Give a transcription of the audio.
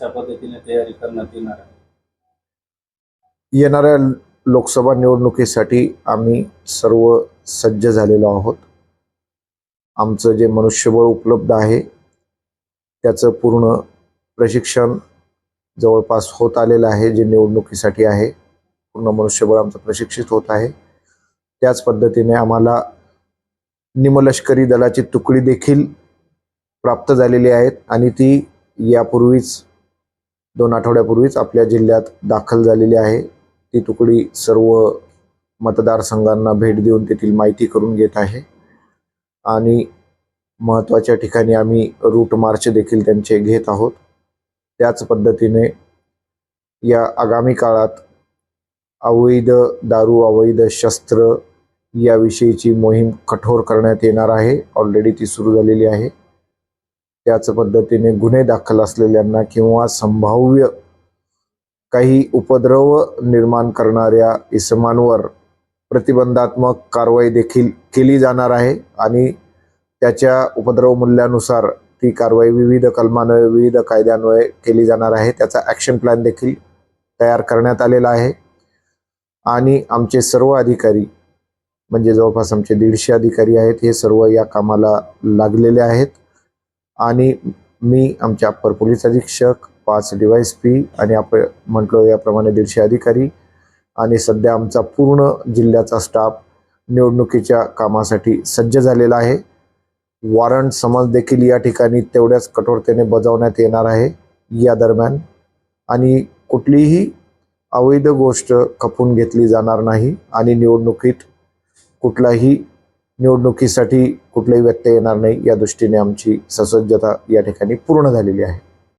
अशा पद्धतीने तयारी करण्यात येणार आहे. येणाऱ्या लोकसभा निवडणुकीसाठी आम्ही सर्व सज्ज झालेलो आहोत. आमचं जे मनुष्यबळ उपलब्ध आहे त्याचं पूर्ण प्रशिक्षण जवळपास होत आलेलं आहे जे निवडणुकीसाठी आहे. पूर्ण मनुष्यबळ आमचं प्रशिक्षित होत आहे. त्याच पद्धतीने आम्हाला निमलष्करी दलाची तुकडी देखील प्राप्त झालेली आहेत आणि ती यापूर्वीच दोन आठवड्यापूर्वीच आपल्या जिल्ह्यात दाखल झालेली आहे. ती तुकडी सर्व मतदारसंघांना भेट देऊन तेथील माहिती करून घेत आहे. आणि महत्त्वाच्या ठिकाणी आम्ही रूट मार्च देखील त्यांचे घेत आहोत. त्याच पद्धतीने या आगामी काळात अवैध दारू अवैध शस्त्र याविषयीची मोहीम कठोर करण्यात येणार आहे. ऑलरेडी ती सुरू झालेली आहे. त्याच पद्धतीने गुन्हे दाखल असलेल्यांना किंवा संभाव्य काही उपद्रव निर्माण करणाऱ्या इसमांवर प्रतिबंधात्मक कारवाई देखील केली जाणार आहे आणि त्याच्या उपद्रव मूल्यानुसार ती कारवाई विविध कलमान्वये विविध कायद्यान्वये केली जाणार आहे. त्याचा ॲक्शन प्लॅन देखील तयार करण्यात आलेला आहे. आणि आमचे सर्व अधिकारी म्हणजे जवळपास आमचे दीडशे अधिकारी आहेत हे सर्व या कामाला लागलेले आहेत. आणि मी आमचे अप्पर पोलीस अधीक्षक पाच डिवायस पी आणि आपण म्हटलो याप्रमाणे दीडशे अधिकारी आणि सध्या आमचा पूर्ण जिल्ह्याचा स्टाफ निवडणुकीच्या कामासाठी सज्ज झालेला आहे. वॉरंट समज देखील या ठिकाणी तेवढ्याच कठोरतेने बजावण्यात येणार आहे या दरम्यान. आणि कुठलीही अवैध गोष्ट खपून घेतली जाणार नाही आणि निवडणुकीत कुठलाही निवडणुकीसाठी कुठलाही व्यत्यय येणार नाही. या दृष्टीने आमची ससज्जता या ठिकाणी पूर्ण झालेली आहे.